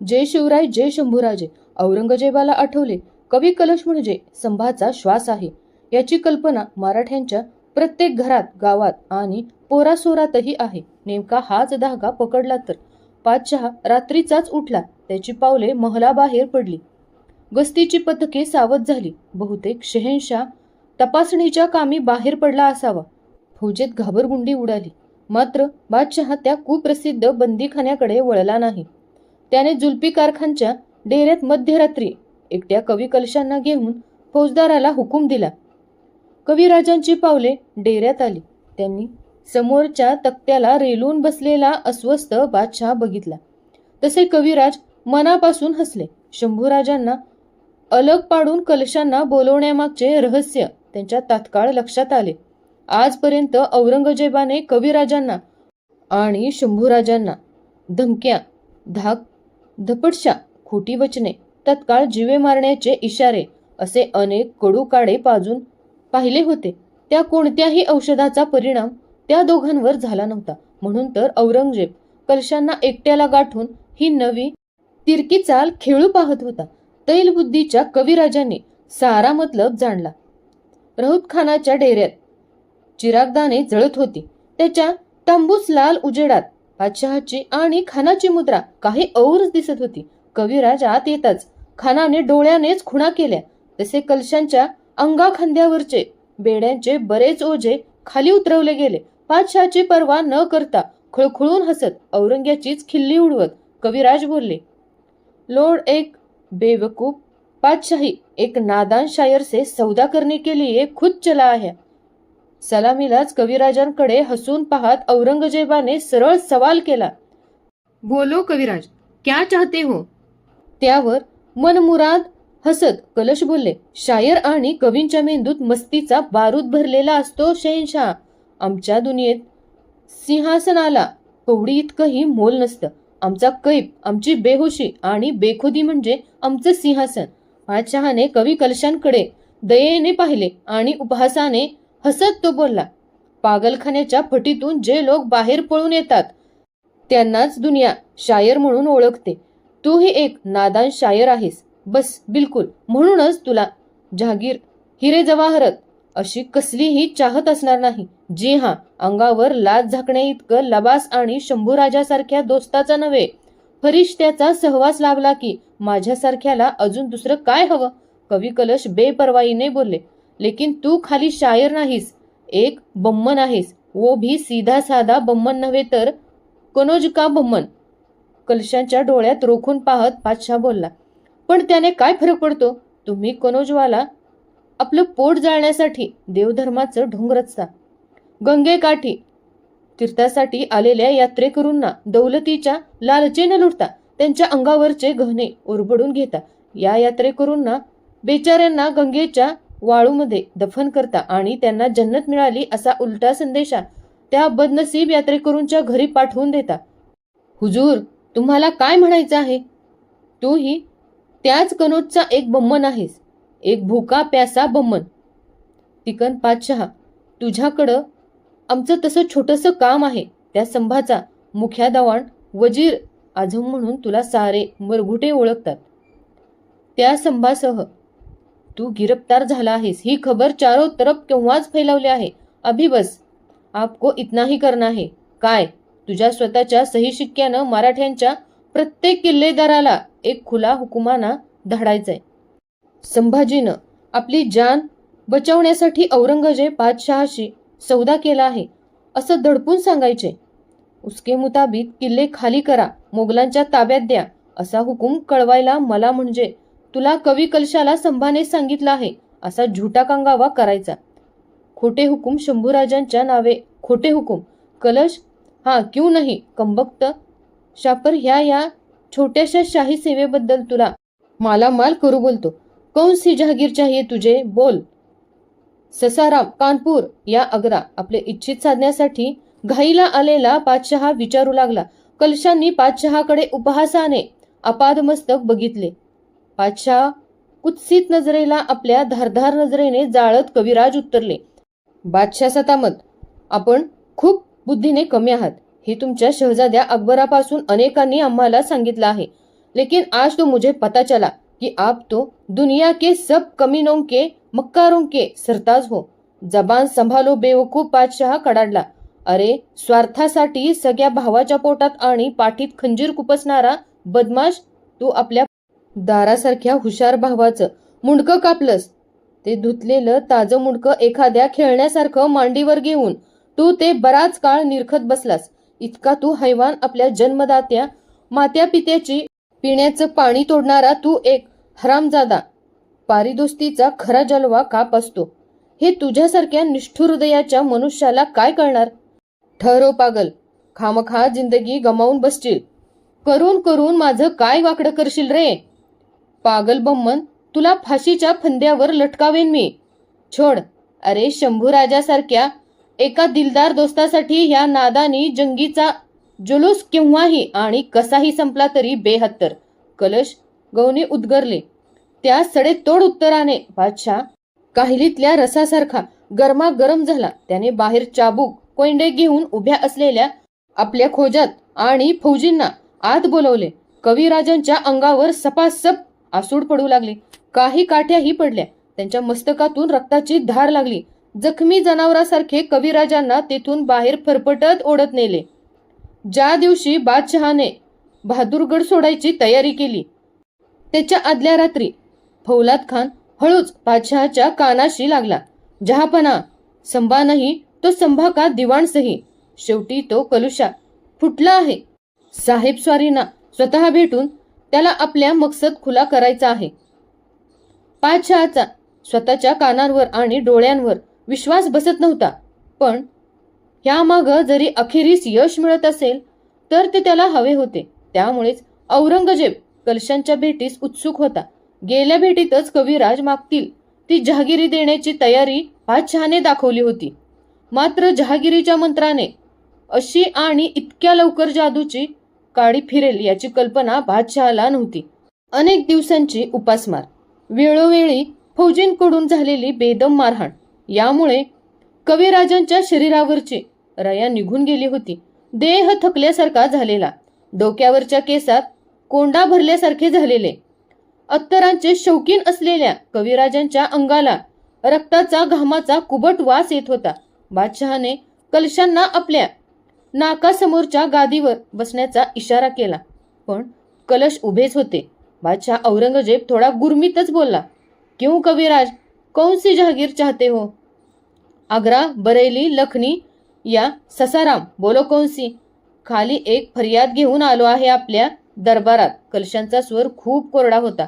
जय शिवराय जय शंभूराजे. औरंगजेबाला आठवले कवी कलश म्हणजे संभाचा श्वास आहे. याची कल्पना मराठ्यांच्या प्रत्येक घरात गावात आणि पोरासोरातही आहे. नेमका हाच धागा पकडला तर? पाचशहा रात्रीचाच उठला त्याची पावले महलाबाहेर पडली. गस्तीची पथके सावध झाली. बहुतेक शहेनशाह तपासणीच्या कामी बाहेर पडला असावा. फौजेत घाबरगुंडी उडाली. मात्र बादशहा त्या कुप्रसिद्ध बंदीखान्याकडे वळला नाही. त्याने जुल्फिकार खानच्या डेऱ्यात मध्यरात्री एकट्या कवी कलशांना घेऊन फौजदाराला हुकूम दिला. कविराजांची पावले डेऱ्यात आली. त्यांनी समोरच्या तक्त्याला रेलून बसलेला अस्वस्थ बादशहा बघितला. तसे कविराज मनापासून हसले. शंभूराजांना अलग पाडून कलशांना बोलवण्यामागचे रहस्य त्यांच्या तात्काळ लक्षात आले. आजपर्यंत औरंगजेबाने कविराजांना आणि शंभूराजांना धमक्या धाक धपडशा खोटी वचने तत्काळ जिवे मारण्याचे इशारे असे अनेक कडू काडे पाजून पाहिले होते. त्या कोणत्याही औषधाचा परिणाम त्या दोघांवर झाला नव्हता. म्हणून तर औरंगजेब कलशांना एकट्याला गाठून ही नवी तिरकी चाल खेळू पाहत होता. तैलबुद्धीच्या कविराजाने सारा मतलब जाणला. रहुत खानाच्या डेऱ्यात चिरागदाने जळत होती. त्याच्या तांबूस लाल उजेडात बादशहाची आणि खानाची मुद्रा काही औरच दिसत होती. कविराज आत येताच खानाने डोळ्यानेच खुणा केल्या. तसे कलशांच्या अंगाखांद्यावरचे बेड्यांचे बरेच ओझे खाली उतरवले गेले. पाचशाची पर्वा न करता खळखळून हसत औरंग्याचीच खिल्ली उडवत कविराज बोलले लोड एक बेवकूफ पातशाही एक नादान शायर से सौदा करने के लिए खुद चला है सलामीलाच कविराजांकडे हसून पाहत औरंगजेबाने सरळ सवाल केला बोलो कविराज क्या चाहते हो? त्यावर मनमुराद हसत कलश बोलले शायर आणि कवींच्या मेंदूत मस्तीचा बारूद भरलेला असतो शहेनशाह आमच्या दुनियेत सिंहासनाला कवडी इतकंही मोल नसतं. आमचा कैप आमची बेहोशी आणि बेखुदी म्हणजे आमचं सिंहासन. बादशहाने कवी कलशांकडे दयेने पाहिले आणि उपहासाने हसत तो बोलला पागलखान्याच्या फटीतून जे लोक बाहेर पळून येतात त्यांनाच दुनिया शायर म्हणून ओळखते. तूही एक नादान शायर आहेस. बस बिलकुल. म्हणूनच तुला जहागीर हिरे जवाहरत अशी कसलीही चाहत असणार नाही. जी हा अंगावर लाज झाकणे इतकं लबास आणि शंभूराजासारख्या दोस्ताचा नव्हे. फरिश्त्याचा सहवास लाभला की माझ्यासारख्याला अजून दुसरं काय हवं? कवी कलश बेपरवाईने बोलले लेकिन तू खाली शायर नाहीस. एक बम्मन आहेस. वो भी सीधा साधा बम्मन नव्हे तर कनोज का बम्मन? कलशांच्या डोळ्यात रोखून पाहत पातशाह बोलला पण त्याने काय फरक पडतो? तुम्ही कनोजवाला आपलं पोट जाळण्यासाठी देवधर्माचं ढोंग रचता. गंगेकाठी तीर्थासाठी आलेल्या यात्रेकरूंना दौलतीच्या लालचेनं लुटता. त्यांच्या अंगावरचे गहने ओरबडून घेता. या यात्रेकरूंना बेचाऱ्यांना गंगेच्या वाळूमध्ये दफन करता आणि त्यांना जन्नत मिळाली असा उलटा संदेशा त्या बदनसीब यात्रेकरूंच्या घरी पाठवून देता. हुजूर तुम्हाला काय म्हणायचं आहे? तूही त्याच कनोजचा एक बम्मन आहेस. एक भुका प्यासा बम्मन. तिकन पातशहा तुझ्याकडं आमचं तसं छोटंसं काम आहे. त्या संभाचा मुख्या दवाण वजीर आझम म्हणून तुला सारे मरघुटे ओळखतात. त्या संभासह तू गिरफ्तार झाला आहेस. ही खबर चारो तरफ केव्हाच फैलावली आहे? अभी बस. आपको इतना ही करना है काय? तुझ्या स्वतःच्या सही शिक्क्यानं मराठ्यांच्या प्रत्येक किल्लेदाराला एक खुला हुकुमाना धाडायचंय. संभाजीनं आपली जान बचावण्यासाठी औरंगजेब बादशहाशी सौदा केला आहे. असं दडपून सांगायचे उसके मुताबिक किल्ले खाली करा. मोगलांच्या ताब्यात द्या. असा हुकूम कळवायला मला म्हणजे तुला कवी कलशाला संभाने सांगितलं आहे असा झुटा कांगावा करायचा. खोटे हुकूम शंभूराजांच्या नावे खोटे हुकूम. कलश? हा क्यू नाही कंबक्त. शापर ह्या या छोट्याशा शाही सेवेबद्दल तुला. मालामाल करू बोलतो. कौन सी जहागीर चाहिए तुझे? बोल. ससाराम कानपूर या आग्रा. आपले इच्छित साधण्यासाठी घाईला आलेला पाचशहा विचारू लागला. कलशांनी पाचशहाकडे उपहासाने अपादमस्तक बघितले. पातशहा कुत्सित नजरेला आपल्या धारधार नजरेने जाळत कविराज उत्तरले बादशाह सतामत आपण खूप बुद्धीने कमी आहात. हे तुमच्या शहजाद्या अकबरापासून अनेकांनी आम्हाला सांगितलं आहे. लेकिन आज तो मुझे पता चला कि आप तो दुनिया के सब कमीनों के मक्कारों के सरताज हो. जबान संभालो बेवकूफ बादशहा कडाडला. अरे स्वार्थासाठी सगळ्या भावाच्या पोटात आणि पाठीत खंजीर कुपसणारा बदमाश तू आपल्या दारासारख्या हुशार भावाचं मुंडकं कापलंस. ते धुतलेलं ताजं मुंडकं एखाद्या खेळण्यासारखं मांडीवर घेऊन तू ते बराच काळ निरखत बसलास. इतका तू हैवान आपल्या जन्मदात्या मात्या पित्याची पिण्याचं पाणी तोडणारा तू एक हरामजादा पारिदोस्तीचा खरा जलवा काप असतो. हे तुझ्यासारख्या निष्ठुर हृदयाच्या मनुष्याला काय कळणार ठरो पागल खामखा जिंदगी गमावून बसशील. करून करून माझं काय वाकडं करशील रे? पागल बम्मन तुला फाशीच्या फंद्यावर लटकावेन मी. छोड. अरे शंभूराजासारख्या एका दिलदार दोस्तासाठी ह्या नादानी जंगीचा जुलूस केव्हाही आणि कसाही संपला तरी बेहत्तर. कलश गौनी उद्गरले. त्या सडेतोड उत्तराने बादशाह काहिलीतल्या रसासारखा गरमा गरम झाला. त्याने बाहेर चाबूक कोंडे घेऊन उभ्या असलेल्या आपल्या खोजात आणि फौजींना आत बोलवले. कविराजांच्या अंगावर सपासप आसूड पडू लागले. काही काठ्याही पडल्या. त्यांच्या मस्तकातून रक्ताची धार लागली. जखमी जनावरासारखे कविराजांना तेथून बाहेर फरफटत ओढत नेले. ज्या दिवशी बादशहाने बहादूरगड सोडायची तयारी केली त्याच्या आदल्या रात्री फौलाद खान हळूच बादशहाच्या कानाशी लागला. जहापना संभा नाही तो संभा का दिवाणसही. शेवटी तो कलुषा फुटला आहे. साहेब स्वारींना स्वतः भेटून त्याला आपल्या मकसद खुला करायचा आहे. पाचशहाचा स्वतःच्या कानांवर आणि डोळ्यांवर विश्वास बसत नव्हता. पण यामाग जरी अखेरीस यश मिळत असेल तर ते त्याला हवे होते. त्यामुळेच औरंगजेब कलशांच्या भेटीस उत्सुक होता. गेल्या भेटीतच कविराज मागतील ती जहागिरी देण्याची तयारी बादशहाने दाखवली होती. मात्र जहागिरीच्या मंत्राने अशी आणि इतक्या लवकर जादूची काळी फिरेल याची कल्पना बादशहाला नव्हती. अनेक दिवसांची उपासमार. वेळोवेळी फौजींकडून झालेली बेदम मारहाण. यामुळे कविराजांच्या शरीरावरची रया निघून गेली होती. देह थकल्यासारखा झालेला. डोक्यावरच्या केसात कोंडा भरल्यासारखे झालेले. अत्तरांचे शौकीन असलेल्या कविराजांच्या अंगाला रक्ताचा घामाचा कुबट वास येत होता. बादशहाने कलशांना आपल्या नाकासमोरच्या गादीवर बसण्याचा इशारा केला. पण कलश उभेच होते. बादशाह औरंगजेब थोडा गुरमीतच बोलला क्यों कविराज? कौन सी जहागीर चाहते हो? आग्रा बरेली लखनी या ससाराम बोलो कौन सी? खाली एक फरियाद घेऊन आलो आहे आपल्या दरबारात. कलशांचा स्वर खूप कोरडा होता.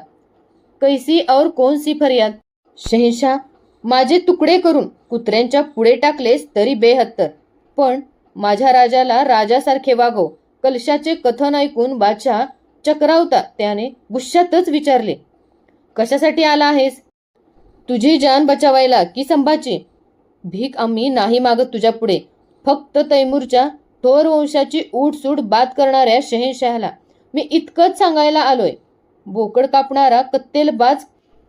कैसी और कौन सी फरियाद? शहनशाह माझे तुकडे करून कुत्र्यांच्या पुढे टाकलेस तरी बेहत्तर. पण माझ्या राजाला राजासारखे वागव. कलशाचे कथन ऐकून बादशाह चक्रावता. त्याने गुस्सातच विचारले कशासाठी आला आहेस? तुझी जान बचावायला की संभाची भीक आम्ही नाही मागत तुझ्या पुढे. फक्त तैमूरच्या थोर वंशाची उठसूट बाद करणाऱ्या शहेनशहाला मी इतकंच सांगायला आलोय. बोकड कापणारा कत्तेलबाज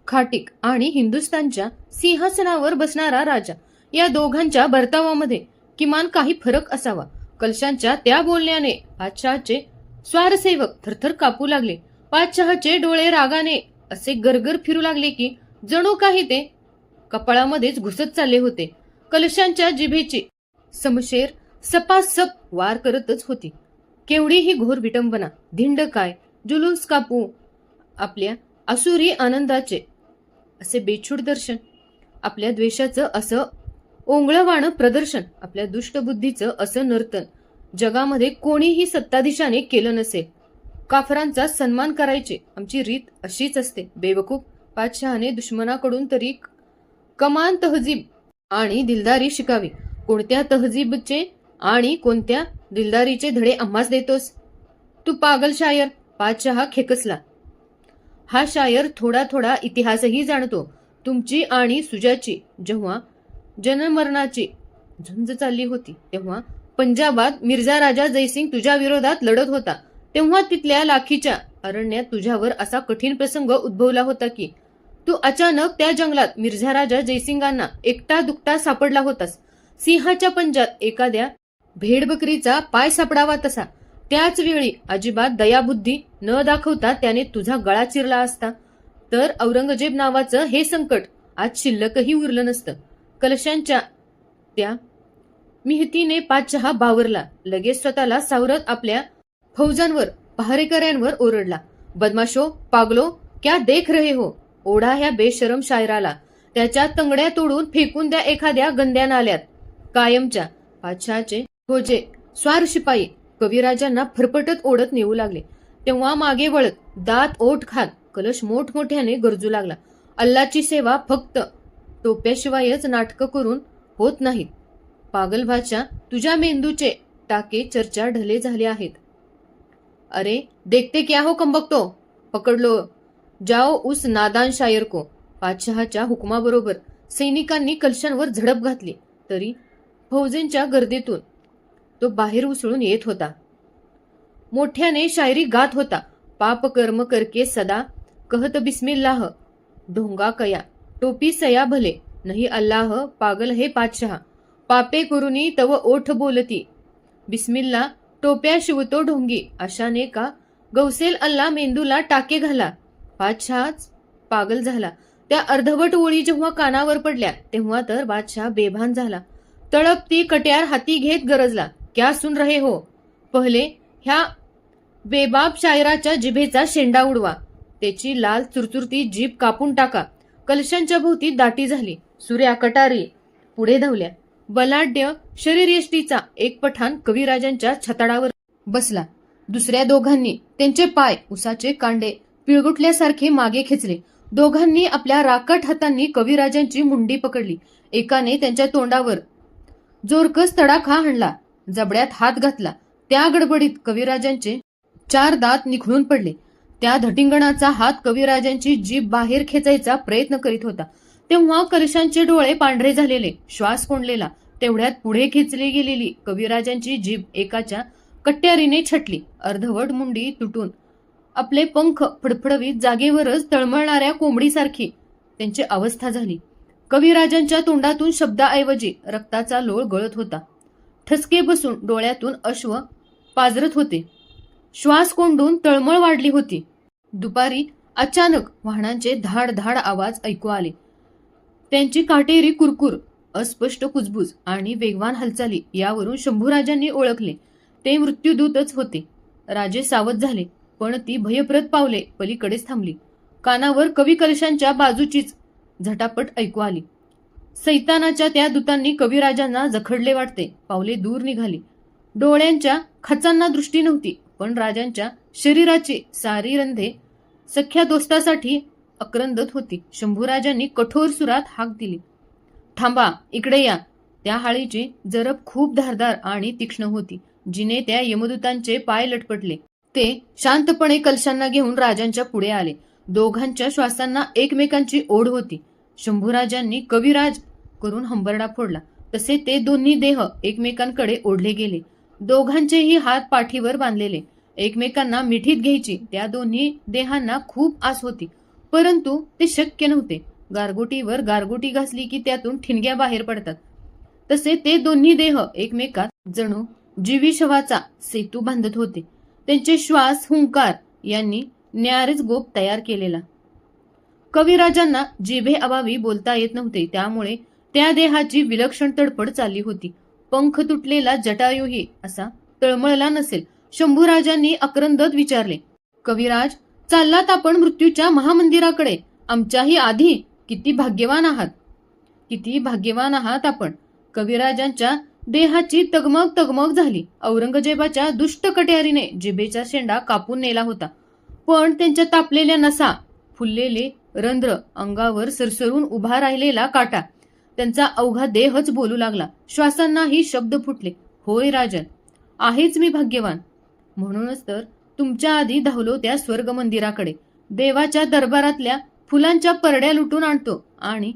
खाटीक आणि हिंदुस्तानच्या सिंहासनावर बसणारा राजा या दोघांच्या बर्तावामध्ये किमान काही फरक असावा. कलशांच्या त्या बोलण्याने पाचशहाचे स्वारसेवक थरथर कापू लागले. पाचशहाचे डोळे रागाने असे गरगर फिरू लागले की जणू काही ते कपाळामध्येच घुसत चालले होते. कलशांच्या जिभेची समशेर सपासप वार करतच होती. केवढी ही घोर विटंबना. धिंड काय? जुलूस कापू आपल्या असुरी आनंदाचे असे बेछूट दर्शन. आपल्या द्वेषाचं असं ओंगळवाणं प्रदर्शन आपल्या दुष्टबुद्धीचं असं नर्तन. जगामध्ये कोणीही सत्ताधीशाने केलं नसेल. काफरांचा सन्मान करायचे आमची रीत अशीच असते. बेवकूफ पाचशहाने दुश्मनाकडून तरी कमान तहजीब आणि दिलदारी शिकावी. कोणत्या तहजीबचे आणि कोणत्या दिलदारीचे धडे आम्हाच देतोस? तू पागल शायर बादशहा खेकसला. हा शायर थोडा थोडा इतिहासही जाणतो. तुमची आणि सुजाची जेव्हा जनमरणाची झुंज चालली होती. तेव्हा पंजाबात मिर्झा राजा जयसिंग तुझ्या विरोधात लढत होता. तेव्हा तिथल्या लाखीच्या अरण्यात तुझ्यावर असा कठीण प्रसंग उद्भवला होता की तू अचानक त्या जंगलात मिर्झा राजा जयसिंगांना एकटा दुकटा सापडला होतास. सिंहाच्या पंजात एखाद्या भेडबकरीचा पाय सापडावा तसा. त्याच वेळी अजिबात दयाबुद्धी न दाखवता त्याने तुझा गळा चिरला असता. तर औरंगजेब नावाचं हे संकट आज शिल्लकही उरलं नसतं. कलशांच्या त्या मिहतीने पाच चहा बावरला लगेच स्वतःला सावरत आपल्या फौजांवर पहारेकऱ्यांवर ओरडला. बदमाशो पागलो क्या देख रहे हो? ओढा ह्या बेशरम शायराला. त्याच्या तंगड्या तोडून फेकून द्या एखाद्या गंद्या नाल्यात. कायमच्या पाचशाचे खोजे स्वार शिपाई कविराजांना फरफटत ओढत नेऊ लागले. तेव्हा मागे वळत दात ओठ खात कलश मोठमोठ्याने गरजू लागला. अल्लाची सेवा फक्त टोप्याशिवायच नाटकं करून होत नाहीत. पागलभाच्या तुझ्या मेंदूचे टाके चर्चा ढले झाले आहेत. अरे देखते क्या हो कंबकतो पकडलो. जाओ उस नादान शायर को पातशहाच्या हुकमाबरोबर सैनिकांनी कलशांवर झडप घातली. तरी फौजेंच्या गर्दीतून तो बाहेर उसळून येत होता. मोठ्याने शायरी गात होता. पाप कर्म करके सदा कहत बिस्मिल्लाह. ढोंगा कया. टोपी सया भले नहीं अल्लाह पागल हे पातशहा. पापे करुनी तव ओठ बोलती. बिस्मिल्ला टोप्या शिवतो ढोंगी. अशाने का? गौसेल अल्ला मेंदूला टाके घाला. बादशहाच पागल झाला. त्या अर्धवट ओळी जेव्हा कानावर पडल्या तेव्हा तर बादशाह बेभान झाला. तळपती कट्यार हाती घेत गरजला. क्या सुन रहे हो? पहिले ह्या बेबाब शायराच्या जिभेचा शेंडा उडवा. त्याची लाल चुरचुरती जीभ कापून टाका. कलशांच्या भोवती दाटी झाली. सूर्या कटारी पुढे धावल्या. बलाढ्य शरीरयष्टीचा एक पठाण कविराजांच्या छताडावर बसला. दुसऱ्या दोघांनी त्यांचे पाय उसाचे कांडे पिळगुटल्यासारखे मागे खेचले. दोघांनी आपल्या राकट हातांनी कविराजांची मुंडी पकडली. एकाने त्यांच्या तोंडावर जोरकस तडाखा हाणला. जबड्यात हात घातला. त्या गडबडीत कविराजांचे चार दात निखळून पडले. त्या धटिंगणाचा हात कविराजांची जीभ बाहेर खेचायचा प्रयत्न करीत होता. तेव्हा कलशांचे डोळे पांढरे झालेले श्वास कोंडलेला तेवढ्यात पुढे खेचली गेलेली कविराजांची जीभ एकाच्या कट्यारीने छटली. अर्धवट मुंडी तुटून आपले पंख फडफडवीत जागेवरच तळमळणाऱ्या कोंबडीसारखी त्यांची अवस्था झाली. कविराजांच्या तोंडातून शब्दाऐवजी रक्ताचा लोळ गळत होता. ठसके बसून डोळ्यातून अश्व पाजरत होते. श्वास कोंडून तळमळ वाढली होती. दुपारी अचानक वाहनांचे धाड धाड आवाज ऐकू आले. त्यांची काटेरी कुरकुर अस्पष्ट कुजबूज आणि वेगवान हालचाली यावरून शंभूराजांनी ओळखले. ते मृत्यूदूतच होते. राजे सावध झाले पण ती भयप्रद पावले पलीकडेच थांबली. कानावर कवी कलशांच्या बाजूचीच झटापट ऐकू आली. सैतानाच्या त्या दूतांनी कविराजांना जखडले वाटते. पावले दूर निघाली. डोळ्यांच्या खचांना दृष्टी नव्हती पण राजांच्या शरीराची सारी रंधे सख्या दोस्तासाठी अक्रंदत होती. शंभूराजांनी कठोर सुरात हाक दिली. थांबा इकडे या. त्या हाळीची जरब खूप धारदार आणि तीक्ष्ण होती. जिने त्या यमदूतांचे पाय लटपटले. ते शांतपणे कलशांना घेऊन राजांच्या पुढे आले. दोघांच्या श्वासांना एकमेकांची ओढ होती. शंभूराजांनी कविराज करून हंबरडा फोडला. तसे ते दोन्ही देह एकमेकांकडे ओढले गेले. दोघांचेही हात पाठीवर बांधलेले. एकमेकांना मिठीत घ्यायची त्या दोन्ही देहांना खूप आस होती. परंतु ते शक्य नव्हते. गारगोटीवर गारगोटी घासली की त्यातून ठिणग्या बाहेर पडतात. तसे ते दोन्ही देह एकमेकात जणू जीविशवाचा सेतू बांधत होते. त्यांचे श्वास हुंकार यांनी न्यारच गोप तयार केलेला. कविराजांना जिभे अभावी बोलता येत नव्हते. त्यामुळे त्या देहाची विलक्षण तडफड चालली होती. पंख तुटलेला जटायूही असा तळमळला नसेल. शंभूराजांनी अक्रंदत विचारले कविराज चाललात आपण मृत्यूच्या महामंदिराकडे. आमच्याही आधी किती भाग्यवान आहात. किती भाग्यवान आहात आपण. कविराजांच्या देहाची तगमग तगमग झाली. औरंगजेबाच्या दुष्ट कट्यारीने जिभेचा शेंडा कापून नेला होता. पण त्यांच्या तापलेल्या नसा फुललेले रंध्र अंगावर सरसरून उभा राहिलेला काटा त्यांचा अवघा देहच बोलू लागला. श्वासांनाही शब्द फुटले. होय राजन आहेच मी भाग्यवान. म्हणूनच तर तुमच्या आधी धावलो त्या स्वर्ग मंदिराकडे देवाच्या दरबारातल्या फुलांच्या परड्या लुटून आणतो आणि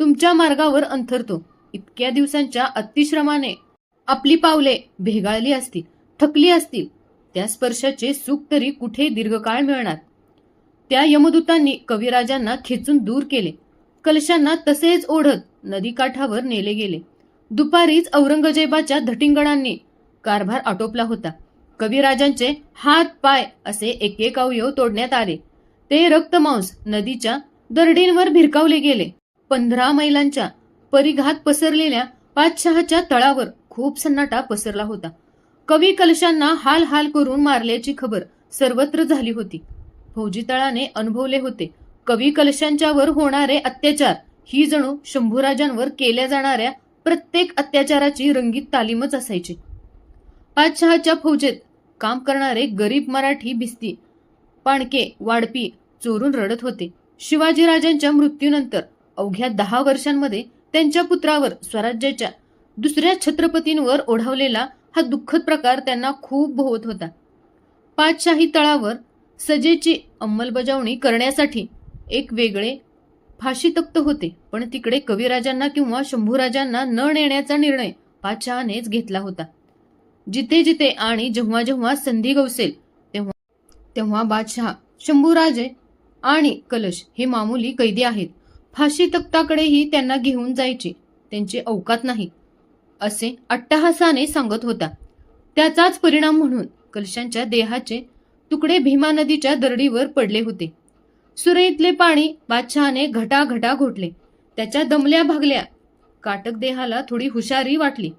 तुमच्या मार्गावर अंथरतो. इतक्या दिवसांच्या अतिश्रमाने आपली पावले भेगाळली असतील थकली असतील त्या स्पर्शाचे सुख तरी कुठे दीर्घकाळ मिळणार? त्या यमदूतांनी कविराजांना खेचून दूर केले. कलशांना तसेच ओढत नदीकाठावर नेले गेले. दुपारीच औरंगजेबाच्या धटिंगणांनी कारभार आटोपला होता. कविराजांचे हात पाय असे एक एक अवयव तोडण्यात आले. ते रक्तमांस नदीच्या दरडींवर भिरकावले गेले. पंधरा मैलांच्या परिघात पसरलेल्या पाचशहाच्या तळावर खूप सन्नाटा पसरला होता. कवी कलशांना हाल हाल करून मारल्याची खबर सर्वत्र झाली होती. फौजी तळाने अनुभवले होते कवी कलशांच्यावर होणारे अत्याचार ही जणू शंभूराजांवर केल्या जाणाऱ्या प्रत्येक अत्याचाराची रंगीत तालीमच असायची. पाचशहाच्या फौजेत काम करणारे गरीब मराठी भिस्ती पाणके वाडपी चोरून रडत होते. शिवाजीराजांच्या मृत्यूनंतर अवघ्या दहा वर्षांमध्ये त्यांच्या पुत्रावर स्वराज्याच्या दुसऱ्या छत्रपतींवर ओढावलेला हा दुःखद प्रकार त्यांना खूप भोवत होता. पाचशाही तळावर सजेची अंमलबजावणी करण्यासाठी एक वेगळे फाशी तख्त होते पण तिकडे कविराजांना किंवा शंभूराजांना न नेण्याचा निर्णय पाचशहानेच घेतला होता. जिथे जिथे आणि जेव्हा जेव्हा संधी गवसेल तेव्हा तेव्हा बादशहा शंभूराजे आणि कलश हे मामुली कैदी आहेत. फाशी तख्ताकडेही त्यांना घेऊन जायची. त्यांची अवकात नाही असे अट्टहासाने सांगत होता. त्याचाच परिणाम म्हणून कलशांच्या देहाचे तुकडे भीमा नदीच्या दरडीवर पडले होते. सुरईतले पाणी बादशहाने घटाघटा घोटले. त्याच्या दमल्या भागल्या काटक देहाला थोडी हुशारी वाटली.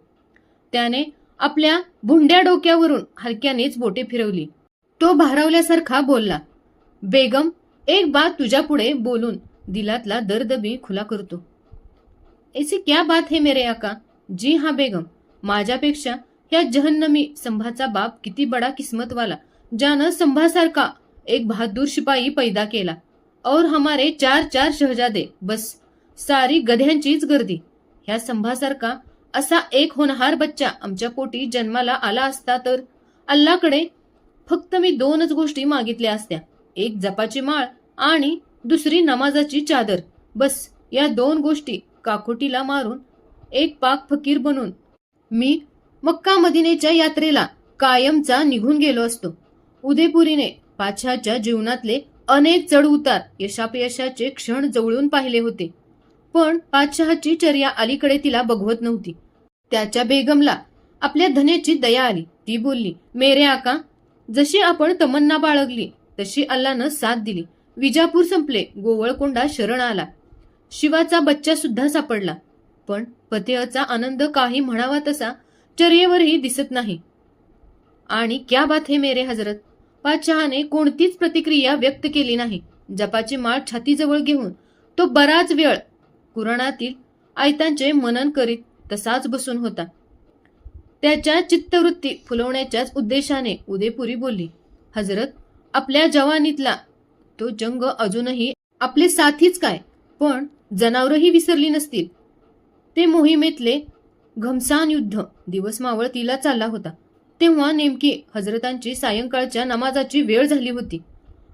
त्याने आपल्या भुंड्या डोक्यावरून हलक्यानेच बोटे फिरवली. तो भारावल्यासारखा बोलला बेगम एक बात तुझ्या पुढे बोलून दिलातला दर्द मी खुला करतो. ऐसी क्या बात है मेरे आका? जी हा बेगम माझ्यापेक्षा ह्या जहन्नमी संभाचा बाप किती बडा किस्मतवाला ज्यानं संभासारखा एक बहादूर शिपाई पैदा केला. और हमारे चार चार शहजादे बस सारी गध्यांचीच गर्दी. ह्या संभासारखा असा एक होणहार बच्चा आमच्या पोटी जन्माला आला असता तर अल्लाकडे फक्त मी दोनच गोष्टी मागितल्या असत्या. एक जपाची माळ आणि दुसरी नमाजाची चादर. बस या दोन गोष्टी काकोटीला मारून एक पाक फकीर बनून मी मक्का मदिनेच्या यात्रेला कायमचा निघून गेलो असतो. उदयपुरीने पाछाच्या जीवनातले अनेक चढ उतार यशापयशाचे क्षण जवळून पाहिले होते. पण पाचशहाची चर्या अलीकडे तिला बघवत नव्हती. त्याच्या बेगमला आपल्या धनेची दया आली. ती बोलली मेरे आका जशी आपण तमन्ना बाळगली तशी अल्लानं साथ दिली. विजापूर संपले गोवळकोंडा शरण आला. शिवाचा बच्चा सुद्धा सापडला. पण फतेहचा आनंद काही म्हणावा तसा चर्येवरही दिसत नाही. आणि क्या बात हे मेरे हजरत? पाचहाने कोणतीच प्रतिक्रिया व्यक्त केली नाही. जपाची माळ छातीजवळ घेऊन तो बराच वेळ कुराणातील आयतांचे मनन करीत तसाच बसून होता. त्याच्या चित्तवृत्ती फुलवण्याच्याच उद्देशाने उदयपुरी बोलली हजरत आपल्या जवानीतला तो जंग अजूनही आपले साथीच काय? पण जनावरही विसरली नसतील. ते मोहिमेतले घमसान युद्ध दिवस मावळ तिला चालला होता. तेव्हा नेमकी हजरतांची सायंकाळच्या नमाजाची वेळ झाली होती.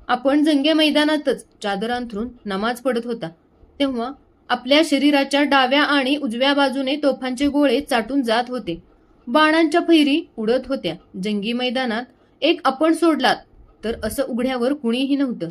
आपण जंगे मैदानातच चादर अंथरून नमाज पडत होता. तेव्हा आपल्या शरीराच्या डाव्या आणि उजव्या बाजूने तोफांचे गोळे चाटून जात होते. बाणांच्या फैरी उडत होत्या. जंगी मैदानात एक आपण सोडलात तर असं उघड्यावर कुणीही नव्हतं.